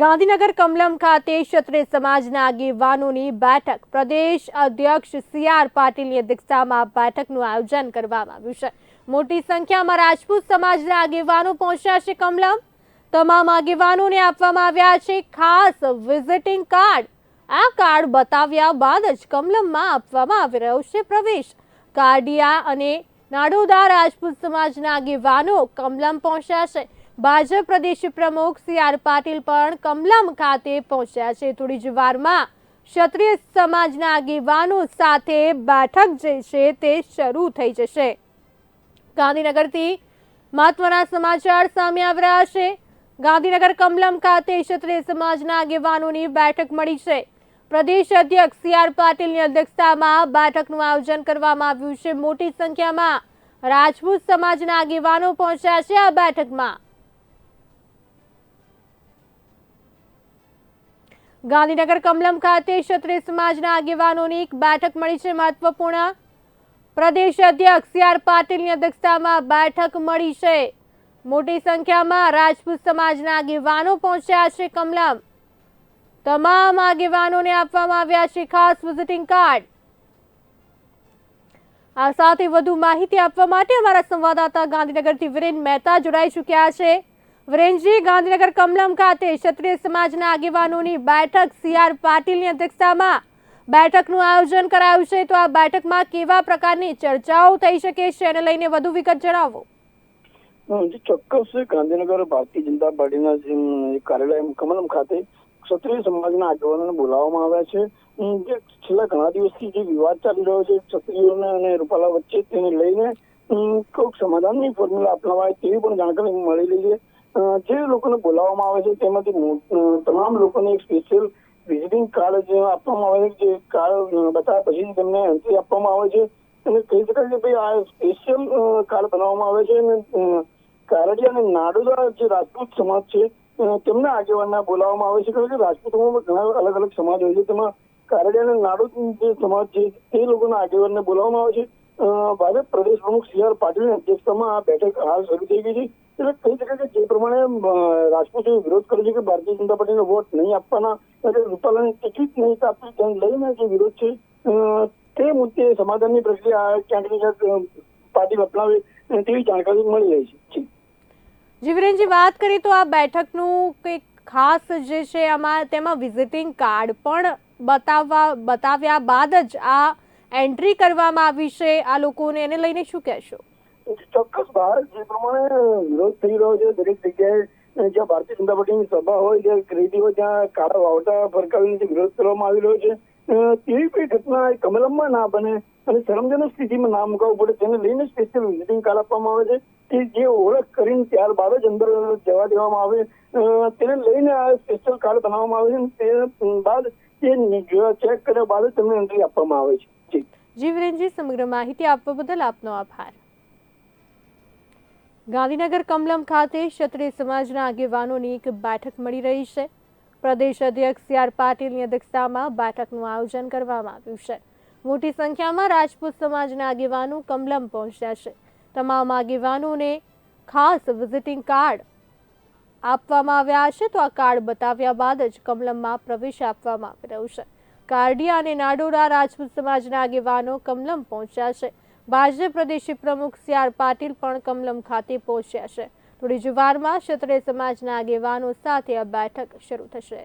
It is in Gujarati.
ગાંધીનગર કમલમ ખાતે ક્ષત્રિય સમાજના આગેવાનોની બેઠક. પ્રદેશ અધ્યક્ષ સી આર પાટીલની અધ્યક્ષતામાં બેઠકનું આયોજન કરવામાં આવ્યું છે. મોટી સંખ્યામાં રાજપૂત સમાજના આગેવાનો પહોંચ્યા છે કમલમ. તમામ આગેવાનોને આપવામાં આવ્યા છે ખાસ વિઝિટિંગ કાર્ડ. આ કાર્ડ બતાવ્યા બાદ જ કમલમમાં આપવામાં આવી રહ્યો છે પ્રવેશ. કાર્ડિયા અને નાડોદા રાજપૂત સમાજના આગેવાનો કમલમ પહોંચ્યા છે. ભાજપ પ્રદેશ પ્રમુખ સી આર પાટીલ પણ કમલમ ખાતે પહોંચ્યા છે. થોડી જ વારમાં ક્ષત્રિય સમાજના આગેવાનો સાથે બેઠક જે છે તે શરૂ થઈ જશે. ગાંધીનગરથી મહત્વના સમાચાર સામે આવી રહ્યા છે. ગાંધીનગર કમલમ ખાતે ક્ષત્રિય સમાજના આગેવાનોની બેઠક મળી છે. પ્રદેશ અધ્યક્ષ સી આર પાટીલની અધ્યક્ષતામાં બેઠકનું આયોજન કરવામાં આવ્યું છે. મોટી સંખ્યામાં રાજપૂત સમાજના આગેવાનો પહોંચ્યા છે આ બેઠકમાં. ગાંધીનગર કમલમ ખાતે ક્ષત્રિય સમાજના આગેવાનોની એક બેઠક મળી છે મહત્વપૂર્ણ. પ્રદેશ અધ્યક્ષ સી આર પાટીલની અધ્યક્ષતામાં બેઠક મળી છે. મોટી સંખ્યામાં રાજપૂત સમાજના આગેવાનો પહોંચ્યા છે કમલમ. તમામ આગેવાનોને આપવામાં આવ્યા છે ખાસ વિઝિટિંગ કાર્ડ. આ સાથે વધુ માહિતી આપવા માટે અમારા સંવાદદાતા ગાંધીનગરથી વિરેન મહેતા જોડાઈ ચૂક્યા છે. વિરેનજી ગાંધીનગર કમલમ ખાતે ક્ષત્રિય સમાજના આગેવાનોની બેઠક સીઆર પાટીલની અધ્યક્ષતામાં બેઠકનું આયોજન કરાયું છે. તો આ બેઠકમાં કેવા પ્રકારની ચર્ચાઓ થઈ શકે છે એને લઈને વધુ વિગત જણાવો. ચોક્કસ ગાંધીનગર ભારતીય જનતા પાર્ટીના કાર્યાલય કમલમ ખાતે ક્ષત્રિય સમાજના આગેવાનોને બોલાવવામાં આવ્યા છે. જે છેલ્લા ઘણા દિવસથી જે વિવાદ ચાલી રહ્યો છે, ક્ષત્રિયોને અને રૂપાલા વચ્ચે તેને લઈને કોઈક સમાધાનની ફોર્મ્યુલા અપનાવાય તેવી પણ જાણકારી મળી રહી છે. જે લોકોને બોલાવવામાં આવે છે તેમાંથી તમામ લોકોને એક સ્પેશિયલ વિઝિટિંગ કાર્ડ જે આપવામાં આવે છે, જે કાર્ડ બતાવ્યા પછી તેમને એન્ટ્રી આપવામાં આવે છે. અને કહી શકાય કે ભાઈ આ સ્પેશિયલ કાર્ડ બનાવવામાં આવે છે અને કારડિયા અને નાડોદા જે રાજપૂત સમાજ છે તેમના આગેવાનના બોલાવવામાં આવે છે. કારણ કે રાજપૂતોમાં ઘણા અલગ અલગ સમાજ હોય છે. તેમાં કારડિયા અને નાડોદ જે સમાજ છે, તે લોકોના આગેવાનને બોલાવવામાં આવે છે. ભાજપ પ્રદેશ પ્રમુખ સી આર પાટીલની અધ્યક્ષતામાં આ બેઠક હાલ શરૂ થઈ ગઈ છે એટલે કહી શકાય કે જે પ્રમાણે અ, વિરોધ કર્યો છે કે ભારતીય જનતા પાર્ટીને વોટ નહીં આપવાના એટલે રૂપાલાની ટિકિટ નહીં આપવી તેને લઈને જે વિરોધ છે તે મુદ્દે સમાધાનની પ્રક્રિયા ક્યાંક ને ક્યાંક પાર્ટી અપનાવે તેવી જાણકારી મળી રહી છે. જીવરેનજી વાત કરીએ તો આ બેઠકનું કંઈક ખાસ જે છે આમાં તેમાં વિઝિટિંગ કાર્ડ પણ બતાવવા બતાવ્યા બાદ જ આ એન્ટ્રી કરવામાં આવી છે આ લોકોને, એને લઈને શું કહેશો? ચોક્કસ ભારત જે પ્રમાણે વિરોધ થઈ રહ્યો છે, દરેક જગ્યાએ જ્યાં ભારતીય જનતા પાર્ટીની સભા હોય જ્યાં હોય ત્યાં કાળા વાવટા ફરકાવીને વિરોધ કરવામાં આવી રહ્યો છે તેવી કોઈ ઘટના કમલમમાં ના બને અને શરમજનક સ્થિતિમાં ના મુકાવવું પડે, તેને લઈને સ્પેશિયલ વિઝિટિંગ કાર્ડ આપવામાં આવે છે. કે જે ઓળખ કરીને ત્યારબાદ જ અંદર જવા દેવામાં આવે તેને લઈને આ સ્પેશિયલ કાર્ડ બનાવવામાં આવે છે તે બાદ તે ચેક કર્યા બાદ જ તેમને એન્ટ્રી આપવામાં આવે છે. જીવરેનજી સમગ્ર માહિતી આપવા બદલ આપનો આભાર. ગાંધીનગર કમલમ ખાતે ક્ષત્રિય સમાજના આગેવાનોની એક બેઠક મળી રહી છે. પ્રદેશ અધ્યક્ષ સી આર પાટીલની અધ્યક્ષતામાં બેઠકનું આયોજન કરવામાં આવ્યું છે. મોટી સંખ્યામાં રાજપૂત સમાજના આગેવાનો કમલમ પહોંચ્યા છે. તમામ આગેવાનોને ખાસ વિઝિટિંગ કાર્ડ આપવામાં આવ્યા છે. તો આ કાર્ડ બતાવ્યા બાદ જ કમલમમાં પ્રવેશ આપવામાં આવી રહ્યો છે. કારડિયા અને નાડોડા રાજપૂત સમાજના આગેવાનો કમલમ પહોંચ્યા છે. ભાજપ પ્રદેશ પ્રમુખ સી આર પાટીલ પણ કમલમ ખાતે પહોંચ્યા છે. થોડી જ વારમાં ક્ષત્રિય સમાજના આગેવાનો સાથે આ બેઠક શરૂ થશે.